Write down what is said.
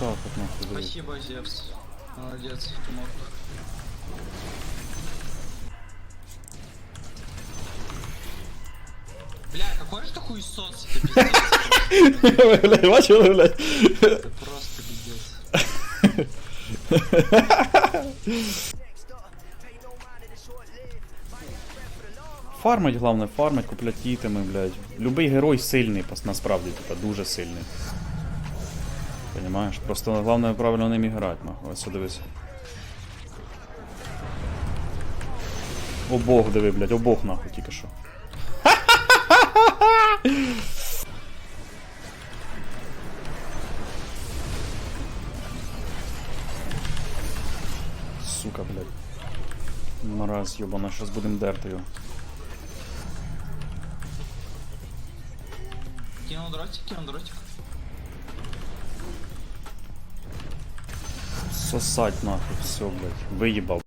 так от нахуй дивись. Спасибо, Зевс. Молодец, помог. Бля, какой же ты хуесос? Это пиздец. Блядь, бачили, блядь? Это просто пиздец. Фармить, головне, фармить, куплять ітеми, блядь. Любий герой сильний, пос- насправді, типа, дуже сильний. Понимаєш? Просто головне правильно ним і грати, нахуй. Ось дивись. Обох диви, блядь, обох нахуй тільки що. Сука, блядь. Мараз, ёбана, щас будем дерти його. Кинул дротик, кинул дротик. Сосать нахуй, все, блядь. Виїбав.